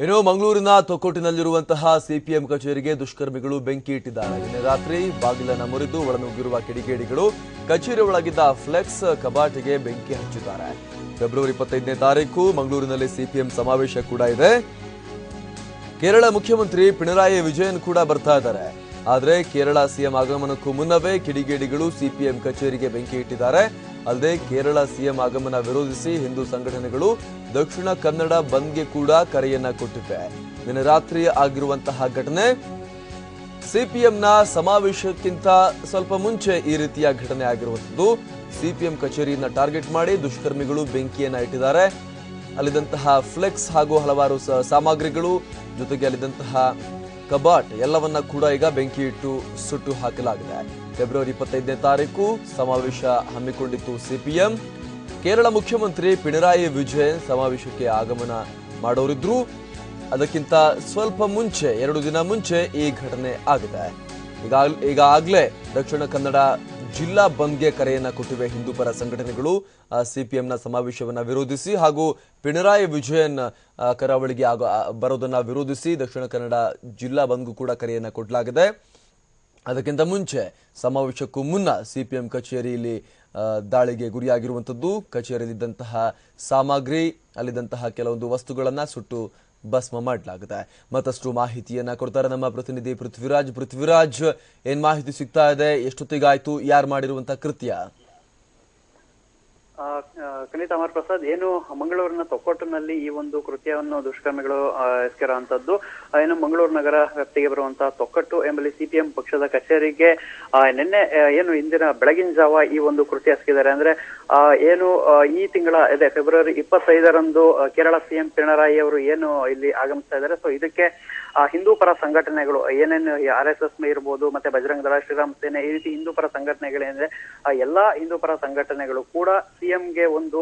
ಇನ್ನು ಮಂಗಳೂರಿನ ತೊಕ್ಕೊಟ್ಟಿನಲ್ಲಿರುವಂತಹ ಸಿಪಿಎಂ ಕಚೇರಿಗೆ ದುಷ್ಕರ್ಮಿಗಳು ಬೆಂಕಿ ಇಟ್ಟಿದ್ದಾರೆ. ನಿನ್ನೆ ರಾತ್ರಿ ಬಾಗಿಲನ್ನು ಮುರಿದು ಒಳನುಗ್ಗಿರುವ ಕಿಡಿಗೇಡಿಗಳು ಕಚೇರಿ ಒಳಗಿದ್ದ ಫ್ಲೆಕ್ಸ್ ಕಬಾಟಿಗೆ ಬೆಂಕಿ ಹಚ್ಚಿದ್ದಾರೆ. ಫೆಬ್ರವರಿ ಇಪ್ಪತ್ತೈದನೇ ತಾರೀಕು ಮಂಗಳೂರಿನಲ್ಲಿ ಸಿಪಿಎಂ ಸಮಾವೇಶ ಕೂಡ ಇದೆ. ಕೇರಳ ಮುಖ್ಯಮಂತ್ರಿ ಪಿಣರಾಯಿ ವಿಜಯನ್ ಕೂಡ ಬರ್ತಾ ಇದ್ದಾರೆ. ಆದರೆ ಕೇರಳ ಸಿಎಂ ಆಗಮನಕ್ಕೂ ಮುನ್ನವೇ ಕಿಡಿಗೇಡಿಗಳು ಸಿಪಿಎಂ ಕಚೇರಿಗೆ ಬೆಂಕಿ ಇಟ್ಟಿದ್ದಾರೆ. ಅಲ್ಲದೆ ಕೇರಳ ಸಿಎಂ ಆಗಮನ ವಿರೋಧಿಸಿ ಹಿಂದೂ ಸಂಘಟನೆಗಳು ದಕ್ಷಿಣ ಕನ್ನಡ ಬಂದ್ಗೆ ಕೂಡ ಕರೆಯನ್ನ ಕೊಟ್ಟಿವೆ. ನಿನ್ನೆ ರಾತ್ರಿ ಆಗಿರುವಂತಹ ಘಟನೆ ಸಿಪಿಎಂನ ಸಮಾವೇಶಕ್ಕಿಂತ ಸ್ವಲ್ಪ ಮುಂಚೆ ಈ ರೀತಿಯ ಘಟನೆ ಆಗಿರುವಂತದ್ದು ಸಿಪಿಎಂ ಕಚೇರಿಯನ್ನ ಟಾರ್ಗೆಟ್ ಮಾಡಿ ದುಷ್ಕರ್ಮಿಗಳು ಬೆಂಕಿಯನ್ನ ಇಟ್ಟಿದ್ದಾರೆ. ಅಲ್ಲಿದ್ದಂತಹ ಫ್ಲೆಕ್ಸ್ ಹಾಗೂ ಹಲವಾರು ಸಾಮಗ್ರಿಗಳು ಜೊತೆಗೆ ಅಲ್ಲಿದ್ದಂತಹ ಕಬಾಟ್ ಎಲ್ಲವನ್ನ ಕೂಡ ಈಗ ಬೆಂಕಿ ಇಟ್ಟು ಸುಟ್ಟು ಹಾಕಲಾಗಿದೆ. ಫೆಬ್ರವರಿ ಇಪ್ಪತ್ತೈದನೇ ತಾರೀಕು ಸಮಾವೇಶ ಹಮ್ಮಿಕೊಂಡಿತ್ತು ಸಿಪಿಎಂ. ಕೇರಳ ಮುಖ್ಯಮಂತ್ರಿ ಪಿಣರಾಯಿ ವಿಜಯನ್ ಸಮಾವೇಶಕ್ಕೆ ಆಗಮನ ಮಾಡೋರಿದ್ರು. ಅದಕ್ಕಿಂತ ಸ್ವಲ್ಪ ಮುಂಚೆ, ಎರಡು ದಿನ ಮುಂಚೆ ಈ ಘಟನೆ ಆಗಿದೆ. ಈಗ ಈಗಾಗಲೇ ದಕ್ಷಿಣ ಕನ್ನಡ ಜಿಲ್ಲಾ ಬಂದ್ಗೆ ಕರೆಯನ್ನ ಕೊಟ್ಟಿವೆ ಹಿಂದೂ ಪರ ಸಂಘಟನೆಗಳು. ಸಿಪಿಎಂನ ಸಮಾವೇಶವನ್ನು ವಿರೋಧಿಸಿ ಹಾಗೂ ಪಿಣರಾಯಿ ವಿಜಯನ್ ಕರಾವಳಿಗೆ ಬರೋದನ್ನ ವಿರೋಧಿಸಿ ದಕ್ಷಿಣ ಕನ್ನಡ ಜಿಲ್ಲಾ ಬಂದ್ಗೂ ಕೂಡ ಕರೆಯನ್ನ ಕೊಡಲಾಗಿದೆ. ಅದಕ್ಕಿಂತ ಮುಂಚೆ ಸಮಾವೇಶಕ್ಕೂ ಮುನ್ನ ಸಿಪಿಎಂ ಕಚೇರಿಯಲ್ಲಿ ದಾಳಿಗೆ ಗುರಿಯಾಗಿರುವಂಥದ್ದು, ಕಚೇರಿಯಲ್ಲಿದ್ದಂತಹ ಸಾಮಗ್ರಿ, ಅಲ್ಲಿದ್ದಂತಹ ಕೆಲವೊಂದು ವಸ್ತುಗಳನ್ನು ಸುಟ್ಟು ಭಸ್ಮ ಮಾಡಲಾಗಿದೆ. ಮತ್ತಷ್ಟು ಮಾಹಿತಿಯನ್ನು ಕೊಡ್ತಾರೆ ನಮ್ಮ ಪ್ರತಿನಿಧಿ ಪೃಥ್ವಿರಾಜ್. ಪೃಥ್ವಿರಾಜ್, ಏನು ಮಾಹಿತಿ ಸಿಗ್ತಾ ಇದೆ? ಎಷ್ಟೊತ್ತಿಗಾಯ್ತು? ಯಾರು ಮಾಡಿರುವಂಥ ಕೃತ್ಯ? ಖಂಡಿತ ಅಮರ್ ಪ್ರಸಾದ್, ಏನು ಮಂಗಳೂರಿನ ತೊಕ್ಕೊಟ್ಟಿನಲ್ಲಿ ಈ ಒಂದು ಕೃತ್ಯವನ್ನು ದುಷ್ಕರ್ಮಿಗಳು ಎಸಗಿರುವಂತದ್ದು ಏನು ಮಂಗಳೂರು ನಗರ ವ್ಯಾಪ್ತಿಗೆ ಬರುವಂತಹ ತೊಕ್ಕಟ್ಟು ಎಂಬಲ್ಲಿ ಸಿಪಿಎಂ ಪಕ್ಷದ ಕಚೇರಿಗೆ ನಿನ್ನೆ ಏನು ಇಂದಿನ ಬೆಳಗಿನ ಜಾವ ಈ ಒಂದು ಕೃತ್ಯ ಎಸಗಿದ್ದಾರೆ. ಅಂದ್ರೆ ಏನು ಈ ತಿಂಗಳ ಇದೆ ಫೆಬ್ರವರಿ ಇಪ್ಪತ್ತೈದರಂದು ಕೇರಳ ಸಿಎಂ ಪಿಣರಾಯಿ ಅವರು ಏನು ಇಲ್ಲಿ ಆಗಮಿಸ್ತಾ ಇದ್ದಾರೆ. ಸೊ ಇದಕ್ಕೆ ಹಿಂದೂ ಪರ ಸಂಘಟನೆಗಳು, ಏನೇನು ಆರ್ ಎಸ್ ಎಸ್ ಇರ್ಬೋದು, ಮತ್ತೆ ಬಜರಂಗ ದಳ, ಶ್ರೀರಾಮ್ ಸೇನೆ, ಈ ರೀತಿ ಹಿಂದೂ ಪರ ಸಂಘಟನೆಗಳೇನಿದೆ ಎಲ್ಲಾ ಹಿಂದೂ ಪರ ಸಂಘಟನೆಗಳು ಕೂಡ ಸಿಎಂಗೆ ಒಂದು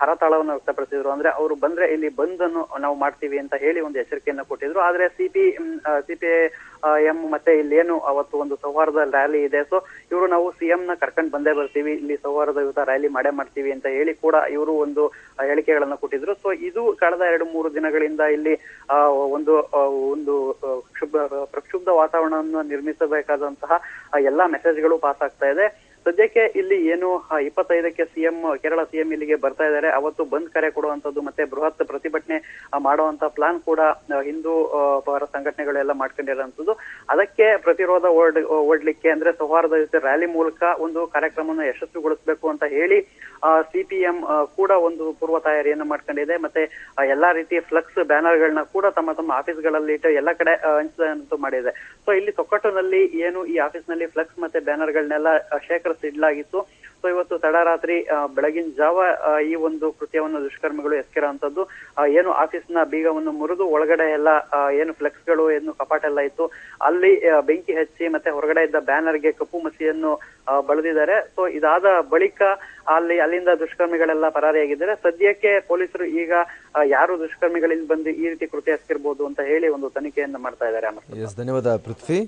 ಹರತಾಳವನ್ನು ವ್ಯಕ್ತಪಡಿಸಿದ್ರು. ಅಂದ್ರೆ ಅವರು ಬಂದ್ರೆ ಇಲ್ಲಿ ಬಂದ್ ನಾವು ಮಾಡ್ತೀವಿ ಅಂತ ಹೇಳಿ ಒಂದು ಎಚ್ಚರಿಕೆಯನ್ನು ಕೊಟ್ಟಿದ್ರು. ಆದ್ರೆ ಸಿಪಿ ಸಿಪಿ ಎಂ ಮತ್ತೆ ಇಲ್ಲೇನು ಅವತ್ತು ಒಂದು ಸೌಹಾರ್ದ ರ್ಯಾಲಿ ಇದೆ. ಸೊ ಇವರು ನಾವು ಸಿಎಂ ನ ಕರ್ಕೊಂಡು ಬಂದೇ ಬರ್ತೀವಿ. ಇಲ್ಲಿ ಸೌಹಾರ್ದಯುತ ರ್ಯಾಲಿ ಮಾಡೇ ಮಾಡ್ತೀವಿ ಅಂತ ಹೇಳಿ ಕೂಡ ಇವರು ಒಂದು ಹೇಳಿಕೆಗಳನ್ನು ಕೊಟ್ಟಿದ್ರು. ಸೊ ಇದು ಕಳೆದ ಎರಡು ಮೂರು ದಿನಗಳಿಂದ ಇಲ್ಲಿ ಒಂದು ಒಂದು ಆ, ಕ್ಷುಬ್ಧ ಪ್ರಕ್ಷುಬ್ಧ ವಾತಾವರಣವನ್ನು ನಿರ್ಮಿಸಬೇಕಾದಂತಹ ಎಲ್ಲಾ ಎಲ್ಲಾ ಮೆಸೇಜ್ಗಳು ಪಾಸ್ ಆಗ್ತಾ ಇದೆ. ಸದ್ಯಕ್ಕೆ ಇಲ್ಲಿ ಏನು ಇಪ್ಪತ್ತೈದಕ್ಕೆ ಸಿಎಂ, ಕೇರಳ ಸಿಎಂ ಇಲ್ಲಿಗೆ ಬರ್ತಾ ಇದ್ದಾರೆ. ಅವತ್ತು ಬಂದ್ ಕರೆ ಕೊಡುವಂತದ್ದು ಮತ್ತೆ ಬೃಹತ್ ಪ್ರತಿಭಟನೆ ಮಾಡುವಂತ ಪ್ಲಾನ್ ಕೂಡ ಹಿಂದೂ ಪರ ಸಂಘಟನೆಗಳೆಲ್ಲ ಮಾಡ್ಕೊಂಡಿರೋಂಥದ್ದು. ಅದಕ್ಕೆ ಪ್ರತಿರೋಧ ಓಡ್, ಓಡ್ಲಿಕ್ಕೆ ಅಂದ್ರೆ ಸೌಹಾರ್ದ ಜೊತೆ ರ್ಯಾಲಿ ಮೂಲಕ ಒಂದು ಕಾರ್ಯಕ್ರಮವನ್ನು ಯಶಸ್ವಿಗೊಳಿಸಬೇಕು ಅಂತ ಹೇಳಿ ಸಿಪಿಎಂ ಕೂಡ ಒಂದು ಪೂರ್ವ ತಯಾರಿಯನ್ನು ಮಾಡ್ಕೊಂಡಿದೆ. ಮತ್ತೆ ಎಲ್ಲಾ ರೀತಿಯ ಫ್ಲಕ್ಸ್ ಬ್ಯಾನರ್ಗಳನ್ನ ಕೂಡ ತಮ್ಮ ತಮ್ಮ ಆಫೀಸ್ಗಳಲ್ಲಿ ಇಟ್ಟು ಎಲ್ಲ ಕಡೆ ಹಂಚಿದಂತೂ ಮಾಡಿದೆ. ಸೊ, ಇಲ್ಲಿ ತೊಕ್ಕಟ್ಟಿನಲ್ಲಿ ಏನು ಈ ಆಫೀಸ್ನಲ್ಲಿ ಫ್ಲೆಕ್ಸ್ ಮತ್ತೆ ಶೇಖರಿಸಿಡ್ಲಾಗಿತ್ತು ಸೊ ಇವತ್ತು ತಡರಾತ್ರಿ ಬೆಳಗಿನ ಜಾವ ಈ ಒಂದು ಕೃತ್ಯವನ್ನು ದುಷ್ಕರ್ಮಿಗಳು ಎಸ್ಕಿರೋ ಆ, ಏನು ಆಫೀಸ್ನ ಬೀಗವನ್ನು ಮುರಿದು ಒಳಗಡೆ ಎಲ್ಲ ಏನು ಫ್ಲೆಕ್ಸ್ಗಳು ಏನು ಕಪಾಟ ಎಲ್ಲ ಇತ್ತು ಅಲ್ಲಿ ಬೆಂಕಿ ಹಚ್ಚಿ ಮತ್ತೆ ಹೊರಗಡೆ ಇದ್ದ ಬ್ಯಾನರ್ಗೆ ಕಪ್ಪು ಮಸಿಯನ್ನು ಬಳದಿದ್ದಾರೆ. ಸೊ ಇದಾದ ಬಳಿಕ ಅಲ್ಲಿ ಅಲ್ಲಿಂದ ದುಷ್ಕರ್ಮಿಗಳೆಲ್ಲ ಪರಾರಿಯಾಗಿದ್ದಾರೆ. ಸದ್ಯಕ್ಕೆ ಪೊಲೀಸರು ಈಗ ಯಾರು ದುಷ್ಕರ್ಮಿಗಳಿಂದ ಬಂದು ಈ ರೀತಿ ಕೃತ್ಯ ಎಸ್ಕಿರ್ಬೋದು ಅಂತ ಹೇಳಿ ಒಂದು ತನಿಖೆಯನ್ನ ಮಾಡ್ತಾ ಇದ್ದಾರೆ. ಧನ್ಯವಾದ ಪೃಥ್ವಿ.